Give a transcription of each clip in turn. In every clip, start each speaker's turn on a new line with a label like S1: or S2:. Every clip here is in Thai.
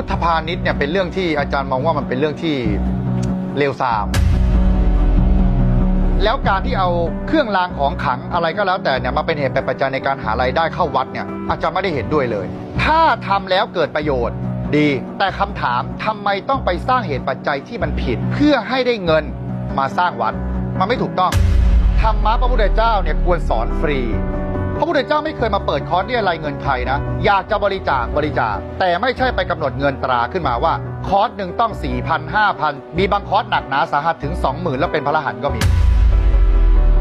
S1: พุทธพาณิชย์เนี่ยเป็นเรื่องที่อาจารย์มองว่ามันเป็นเรื่องที่เลวทราม แล้วการที่เอาเครื่องรางของขลังอะไรก็แล้วแต่เนี่ยมาเป็นเหตุเป็นปัจจัยในการหารายได้เข้าวัดเนี่ยอาจารย์ไม่ได้เห็นด้วยเลย ถ้าทำแล้วเกิดประโยชน์ดี แต่คำถามทำไมต้องไปสร้างเหตุปัจจัยที่มันผิด เพื่อให้ได้เงินมาสร้างวัด มันไม่ถูกต้องธรรมะพระพุทธเจ้าเนี่ยควรสอนฟรี พระพุทธเจ้าไม่เคยมาเปิดคอร์สเรียรายเงินใครนะ อยากจะบริจาคบริจาค แต่ไม่ใช่ไปกำหนดเงินตราขึ้นมาว่า คอร์สหนึ่งต้อง4 0 0 0 5,000มีบางคอร์สหนักหนาสาหัสถึง 20,000 แล้วเป็นพระรหันต์ก็มี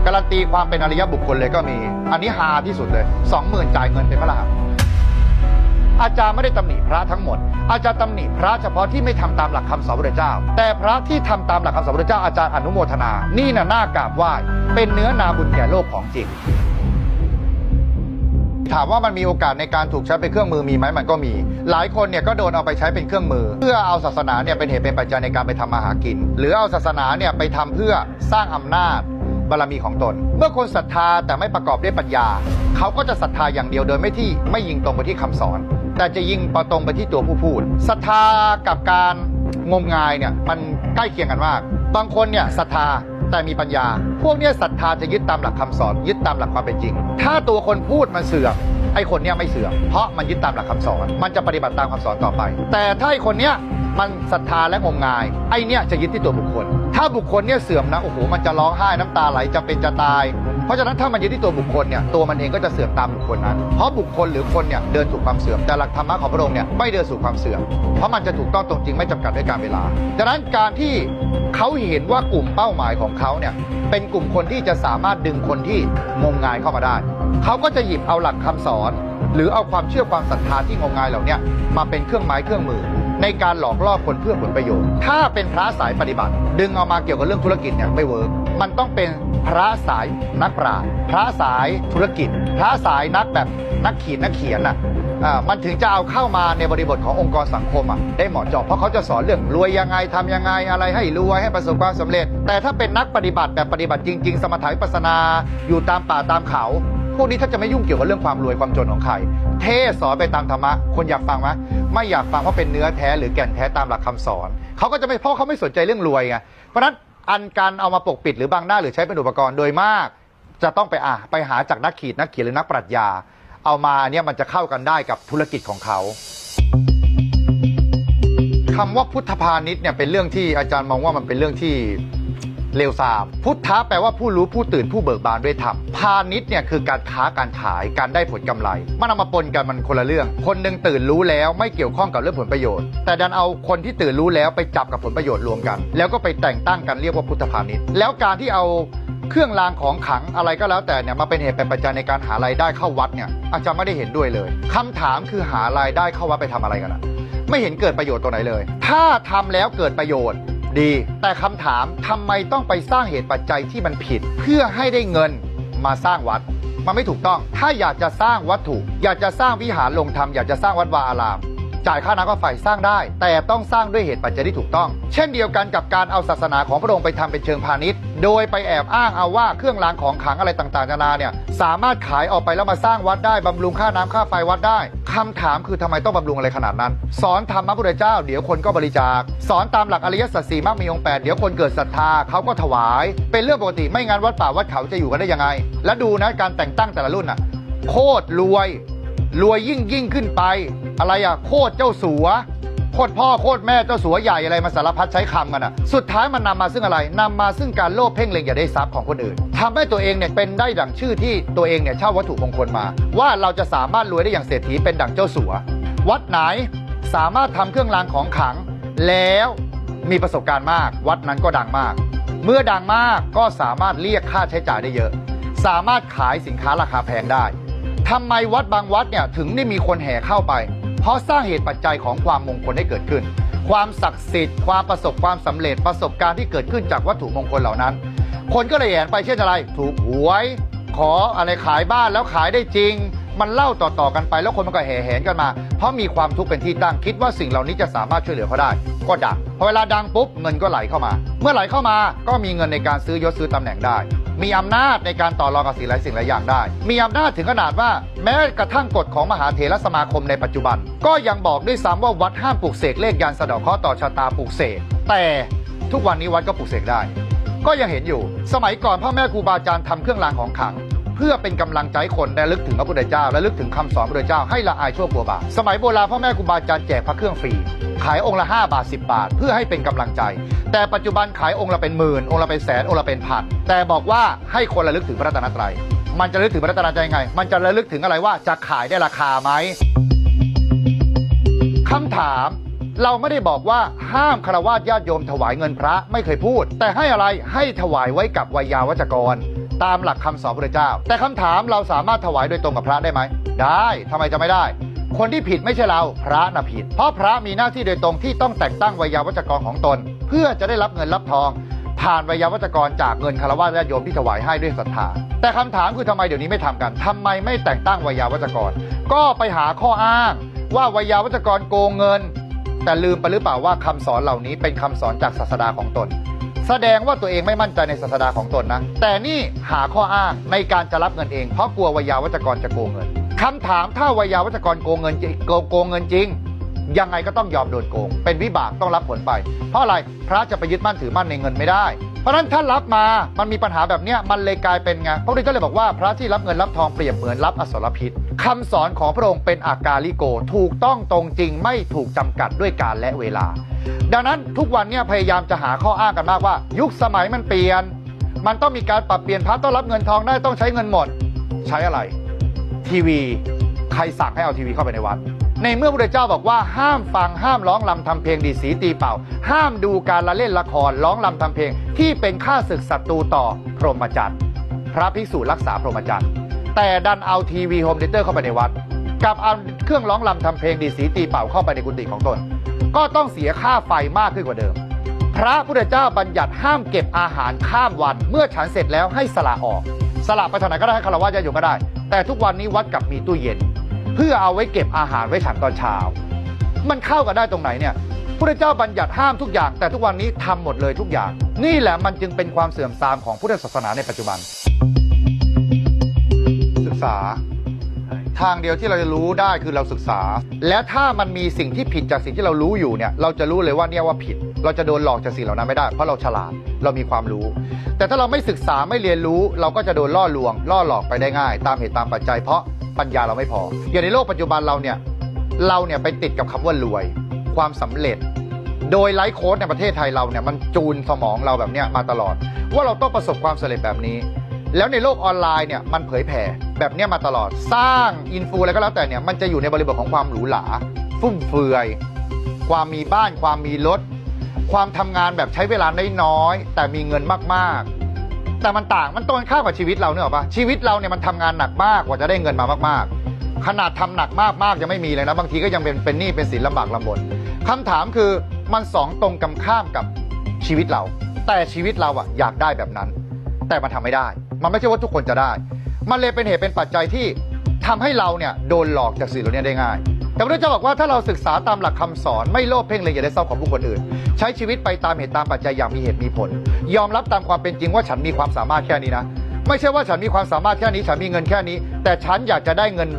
S1: การันตีความเป็นอริยบุคคลเลยก็มี อันนี้ฮาที่สุดเลย 20,000 จ่ายเงินเป็นพระรหันต์อาจารย์ไม่ได้ตำหนิพระทั้งหมด อาจารย์ตำหนิพระเฉพาะที่ไม่ทำตามหลักคำสอนพระพุทธเจ้าแต่พระที่ทำตามหลักคำสอนพระพุทธเจ้าอาจารย์อนุโมทนา นี่น่ะน่ากราบไหว้ เป็นเนื้อนาบุญแก่โลกของจริง ถามว่ามันมีโอกาสในการถูกใช้เป็นเครื่องมือมีไหมมันก็มี หลายคนเนี่ยก็โดนเอาไปใช้เป็นเครื่องมือ เพื่อเอาศาสนาเนี่ยเป็นเหตุเป็นปัจจัยในการไปทำมาหากิน หรือเอาศาสนาเนี่ยไปทำเพื่อสร้างอำนาจบารมีของตน เมื่อคนศรัทธาแต่ไม่ประกอบด้วยปัญญา เขาก็จะศรัทธาอย่างเดียวโดยไม่ที่ไม่ยิงตรงไปที่คำสอน แต่จะยิงประตรงไปที่ตัวผู้พูดศรัทธากับการงมงายเนี่ยมันใกล้เคียงกันมากบางคนเนี่ยศรัทธา แต่มีปัญญา พวกเนี้ยศรัทธาจะยึดตามหลักคำสอน ยึดตามหลักความเป็นจริง ถ้าตัวคนพูดมันเสื่อมไอ้คนเนี้ยไม่เสื่อมเพราะมันยึดตามหลักคำสอน มันจะปฏิบัติตามคำสอนต่อไป แต่ถ้าไอ้คนเนี้ยมันศรัทธาและงมงาย ไอ้เนี้ยจะยึดที่ตัวบุคคล ถ้าบุคคลเนี่ยเสื่อมนะโอ้โหมันจะร้องไห้น้ำตาไหลจะเป็นจะตาย เพราะฉะนั้นถ้ามันยึดที่ตัวบุคคลเนี่ยตัวมันเองก็จะเสื่อมตามบุคคลนั้น เพราะบุคคลหรือคนเนี่ยเดินสู่ความเสื่อมแต่หลักธรรมะของพระองค์เนี่ยไม่เดินสู่ความเสื่อม เพราะมันจะถูกต้องตรงจริงไม่จำกัดด้วยการเวลาดังนั้นการที่เขาเห็นว่ากลุ่มเป้าหมายของเขาเนี่ยเป็นกลุ่มคนที่จะสามารถดึงคนที่งมงายเข้ามาได้เขาก็จะหยิบเอาหลักคำสอน หรือเอาความเชื่อความศรัทธาที่งมงายเหล่านี้มาเป็นเครื่องไม้เครื่องมือในการหลอกล่อคนเพื่อผลประโยชน์ ถ้าเป็นพระสายปฏิบัติ ดึงเอามาเกี่ยวกับเรื่องธุรกิจเนี่ยไม่เวิร์ก มันต้องเป็นพระสายนักปราชญ์พระสายธุรกิจ พระสายนักแบบนักขีดนักเขียนน่ะอ่ามันถึงจะเอาเข้ามาในบริบทขององค์กรสังคมอะได้เหมาะเจาะเพราะเขาจะสอนเรื่องรวยยังไงทำยังไงอะไรให้รวยให้ประสบความสำเร็จ แต่ถ้าเป็นนักปฏิบัติแบบปฏิบัติจริง ๆ สมถะวิปัสนาอยู่ตามป่าตามเขา พวกนี้ถ้าจะไม่ยุ่งเกี่ยวกับเรื่องความรวยความจนของใคร เทศสอนไปตามธรรมะ คนอยากฟังไหมไม่อยากฟังว่าะเป็นเนื้อแท้หรือแก่นแท้ตามหลักคำสอน เขาก็จะไม่เพราะเขาไม่สนใจเรื่องรวยไงเพราะนั้น อันการเอามาปกปิดหรือบังหน้าหรือใช้เป็นอุปกรณ์โดยมาก จะต้องไปอะไปหาจากนักขีดนักเขียนหรือนักปรัชญา เอามาเนี่ยมันจะเข้ากันได้กับธุรกิจของเขาคำว่าพุทธพาณิชย์เนี่ยเป็นเรื่องที่อาจารย์มองว่ามันเป็นเรื่องที่ เลวทราม พุทธะแปลว่าผู้รู้ผู้ตื่นผู้เบิกบานด้วยธรรมพาณิชย์เนี่ยคือการค้าการขายการได้ผลกำไร มันเอามาปนกันมันคนละเรื่อง คนหนึ่งตื่นรู้แล้วไม่เกี่ยวข้องกับเรื่องผลประโยชน์ แต่ดันเอาคนที่ตื่นรู้แล้วไปจับกับผลประโยชน์รวมกัน แล้วก็ไปแต่งตั้งกันเรียกว่าพุทธพาณิชย์ แล้วการที่เอาเครื่องรางของขลังอะไรก็แล้วแต่เนี่ยมาเป็นเหตุเป็นปัจจัยในการหารายได้เข้าวัดเนี่ยอาจารย์ไม่ได้เห็นด้วยเลยคำถามคือหารายได้เข้าวัดไปทำอะไรกันอะไม่เห็นเกิดประโยชน์ตัวไหนเลย ถ้าทำแล้วเกิดประโยชน์ ดี แต่คำถามทำไมต้องไปสร้างเหตุปัจจัยที่มันผิด เพื่อให้ได้เงินมาสร้างวัด มันไม่ถูกต้อง ถ้าอยากจะสร้างวัตถุ อยากจะสร้างวิหารลงธรรมอยากจะสร้างวัดวาอาราม จ่ายค่าน้ำค่าไฟสร้างได้ แต่ต้องสร้างด้วยเหตุปัจจัยที่ถูกต้อง เช่นเดียวกันกับการเอาศาสนาของพระองค์ไปทำเป็นเชิงพาณิชย์ โดยไปแอบอ้างเอาว่าเครื่องรางของขลังอะไรต่างๆนานาเนี่ยสามารถขายออกไปแล้วมาสร้างวัดได้บำรุงค่าน้ำค่าไฟวัดได้ คำถามคือทำไมต้องบำรุงอะไรขนาดนั้น สอนธรรมะพุทธเจ้า เดี๋ยวคนก็บริจาค สอนตามหลักอริยสัจสี่มรรคมีองค์แปดเดี๋ยวคนเกิดศรัทธาเขาก็ถวาย เป็นเรื่องปกติไม่งั้นวัดป่าวัดเขาจะอยู่กันได้ยังไง และดูนะการแต่งตั้งแต่ละรุ่นน่ะ โคตรรวย รวยยิ่งยิ่งขึ้นไป อะไรอะโคตรเจ้าสัวโคตรพ่อโคตรแม่เจ้าสัวใหญ่อะไรมาสารพัดใช้คำกันอะ สุดท้ายมันนำมาซึ่งอะไรนำมาซึ่งการโลภเพ่งเล็งอย่าได้ทรัพย์ของคนอื่น ทำให้ตัวเองเนี่ยเป็นได้ดั่งชื่อที่ตัวเองเนี่ยเช่าวัตถุมงคลมา ว่าเราจะสามารถรวยได้อย่างเศรษฐีเป็นดั่งเจ้าสัว วัดไหนสามารถทำเครื่องรางของขลัง แล้วมีประสบการณ์มาก วัดนั้นก็ดังมาก เมื่อดังมากก็สามารถเรียกค่าใช้จ่ายได้เยอะ สามารถขายสินค้าราคาแพงได้ทำไมวัดบางวัดเนี่ยถึงได้มีคนแห่เข้าไป เพราะสร้างเหตุปัจจัยของความมงคลให้เกิดขึ้น ความศักดิ์สิทธิ์ความประสบความสำเร็จประสบการณ์ที่เกิดขึ้นจากวัตถุมงคลเหล่านั้น คนก็เลยแห่ไปเช่นอะไร ถูกหวย ขออะไรขายบ้านแล้วขายได้จริง มันเล่าต่อๆกันไปแล้วคนมันก็แห่แหนกันมา เพราะมีความทุกข์เป็นที่ตั้งคิดว่าสิ่งเหล่านี้จะสามารถช่วยเหลือเขาได้ ก็ดังพอเวลาดังปุ๊บเงินก็ไหลเข้ามา เมื่อไหลเข้ามาก็มีเงินในการซื้อยศซื้อตำแหน่งได้ มีอำนาจในการต่อรองกับสิ่งหลายสิ่งหลายอย่างได้ มีอำนาจถึงขนาดว่า แม้กระทั่งกฎของมหาเถรสมาคมในปัจจุบัน ก็ยังบอกด้วยซ้ำว่าวัดห้ามปลูกเสกเลขยันสะเดอกเคราะห์ต่อชะตาปลูกเสกแต่ทุกวันนี้วัดก็ปลูกเสกได้ ก็ยังเห็นอยู่ สมัยก่อนพ่อแม่ครูบาอาจารย์ทำเครื่องรางของขลัง เพื่อเป็นกำลังใจคนและลึกถึงพระพุทธเจ้า และลึกถึงคำสอนพระพุทธเจ้าให้ละอายชั่วกลัวบาปสมัยโบราณพ่อแม่ครูบาอาจารย์แจกพระเครื่องฟรีขายองค์ละ 5 บาท 10 บาท เพื่อให้เป็นกำลังใจ แต่ปัจจุบันขายองค์ละเป็นหมื่นองค์ละเป็นแสนองค์ละเป็นพันแต่บอกว่าให้คนระลึกถึงพระรัตนตรัยมันจะระลึกถึงพระรัตนตรัยไง มันจะระลึกถึงอะไรว่าจะขายได้ราคาไหมคำถาม เราไม่ได้บอกว่าห้ามคารวะญาติโยมถวายเงินพระไม่เคยพูด แต่ให้อะไรให้ถวายไว้กับวิยาวัจกร ตามหลักคำสอนพระเจ้า แต่คำถามเราสามารถถวายโดยตรงกับพระได้ไหม ได้ทำไมจะไม่ได้ คนที่ผิดไม่ใช่เราพระน่ะผิด เพราะพระมีหน้าที่โดยตรงที่ต้องแต่งตั้งวิยาวัจกรของตน เพื่อจะได้รับเงินรับทองผ่านวิยาวัจกรจากเงินคารวะญาติโยมที่ถวายให้ด้วยศรัทธา แต่คำถามคือทำไมเดี๋ยวนี้ไม่ทำกันทำไมไม่แต่งตั้งวิยาวัจกร ก็ไปหาข้ออ้าง ว่าวิยาวัจกรโกงเงิน แต่ลืมไปหรือเปล่าว่าคำสอนเหล่านี้เป็นคำสอนจากศาสดาของตน แสดงว่าตัวเองไม่มั่นใจในศาสดาของตนนะ แต่นี่หาข้ออ้างในการจะรับเงินเอง เพราะกลัววิยาวัจกรจะโกงเงินคำถามถ้าวิยาวัจกรโกงเงินจริงโกงโกงเงินจริง ยังไงก็ต้องยอมโดนโกง เป็นวิบากต้องรับผลไป เพราะอะไรพระจะไปยึดมั่นถือมั่นในเงินไม่ได้ เพราะฉะนั้นถ้ารับมามันมีปัญหาแบบนี้มันเลยกลายเป็นไงพระพุทธเจ้าเลยบอกว่าพระที่รับเงินรับทองเปรียบเหมือนรับอสรพิษคำสอนของพระองค์เป็นอากาลิโก ถูกต้องตรงจริงไม่ถูกจำกัดด้วยการและเวลา ดังนั้นทุกวันเนี่ยพยายามจะหาข้ออ้างกันมากว่า ยุคสมัยมันเปลี่ยน มันต้องมีการปรับเปลี่ยนพระต้องรับเงินทองได้ต้องใช้เงินหมด ใช้อะไร ทีวี ใครสั่งให้เอาทีวีเข้าไปในวัด ในเมื่อพระพุทธเจ้าบอกว่าห้ามฟังห้ามร้องลำทำเพลงดีสีตีเป่า ห้ามดูการละเล่นละครร้องลำทำเพลง ที่เป็นค่าศึกศัตรูต่อพรหมจรรย์พระภิกษุรักษาพรหมจรรย์แต่ดันเอาทีวีโฮมเดเตอร์เข้าไปในวัด กับเอาเครื่องร้องลำทำเพลงดีสีตีเป่าเข้าไปในกุฏิของตน ก็ต้องเสียค่าไฟมากขึ้นกว่าเดิม พระพุทธเจ้าบัญญัติห้ามเก็บอาหารข้ามวัน เมื่อฉันเสร็จแล้วให้สละออก สละไปทางไหนก็ได้ให้คารวะญาติโยมก็ได้ แต่ทุกวันนี้วัดกับมีตู้เย็น เพื่อเอาไว้เก็บอาหารไว้ฉันตอนเช้า มันเข้ากันได้ตรงไหนเนี่ยพระเจ้าบัญญัติห้ามทุกอย่าง แต่ทุกวันนี้ทำหมดเลยทุกอย่าง นี่แหละมันจึงเป็นความเสื่อมทรามของพุทธศาสนาในปัจจุบัน ศึกษา ทางเดียวที่เราจะรู้ได้คือเราศึกษา และถ้ามันมีสิ่งที่ผิดจากสิ่งที่เรารู้อยู่เนี่ย เราจะรู้เลยว่าเนี่ยว่าผิด เราจะโดนหลอกจากสิ่งเหล่านั้นไม่ได้ เพราะเราฉลาด เรามีความรู้ แต่ถ้าเราไม่ศึกษาไม่เรียนรู้ เราก็จะโดนล่อลวง ล่อหลอกไปได้ง่าย ตามเหตุตามปัจจัย เพราะปัญญาเราไม่พอ อย่างในโลกปัจจุบันเราเนี่ย เราเนี่ยไปติดกับคำว่ารวย ความสำเร็จ โดยไลฟ์โค้ดในประเทศไทยเราเนี่ยมันจูนสมองเราแบบเนี้ยมาตลอด ว่าเราต้องประสบความสำเร็จแบบนี้ แล้วในโลกออนไลน์เนี่ยมันเผยแผ่แบบนี้มาตลอดสร้างอินฟูอะไรก็แล้วแต่เนี่ยมันจะอยู่ในบริบทของความหรูหราฟุ่มเฟือย ความมีบ้านความมีรถ ความทำงานแบบใช้เวลาน้อยๆแต่มีเงินมากๆ แต่มันต่างมันตรงกันข้ามกับชีวิตเราเนี่ยหรอปะชีวิตเราเนี่ยมันทำงานหนักมากกว่าจะได้เงินมามากๆ ขนาดทำหนักมากๆยังไม่มีเลยนะบางทีก็ยังเป็นเป็นหนี้เป็นสินลำบากลำบนคำถามคือมันสองตรงกันข้ามกับชีวิตเรา แต่ชีวิตเราอะอยากได้แบบนั้น แต่มันทำไม่ได้ มันไม่ใช่ว่าทุกคนจะได้ มันเลยเป็นเหตุเป็นปัจจัยที่ทำให้เราเนี่ยโดนหลอกจากสิ่งเหล่านี้ได้ง่าย แต่พระเจ้าบอกว่าถ้าเราศึกษาตามหลักคำสอนไม่โลภเพ่งเลยอย่าได้ทรัพย์ของผู้คนอื่น ใช้ชีวิตไปตามเหตุตามปัจจัยอย่างมีเหตุมีผล ยอมรับตามความเป็นจริงว่าฉันมีความสามารถแค่นี้นะ ไม่ใช่ว่าฉันมีความสามารถแค่นี้ ฉันมีเงินแค่นี้ แต่ฉันอยากจะได้เงิน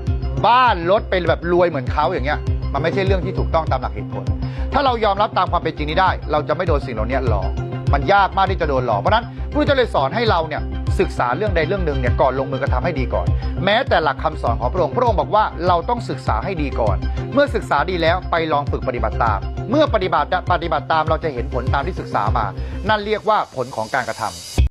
S1: บ้านรถเป็นแบบรวยเหมือนเขาอย่างเงี้ย มันไม่ใช่เรื่องที่ถูกต้องตามหลักเหตุผล ถ้าเรายอมรับตามความเป็นจริงนี้ได้ เราจะไม่โดนสิ่งเหล่านี้หลอก มันยากมากที่จะโดนหลอกเพราะนั้นพระเจ้าเลยสอนให้เราเนี่ยศึกษาเรื่องใดเรื่องหนึ่งเนี่ยก่อนลงมือกระทำให้ดีก่อน แม้แต่หลักคำสอนของพระองค์พระองค์บอกว่าเราต้องศึกษาให้ดีก่อน เมื่อศึกษาดีแล้วไปลองฝึกปฏิบัติตาม เมื่อปฏิบัติปฏิบัติตามเราจะเห็นผลตามที่ศึกษามา นั่นเรียกว่าผลของการกระทำ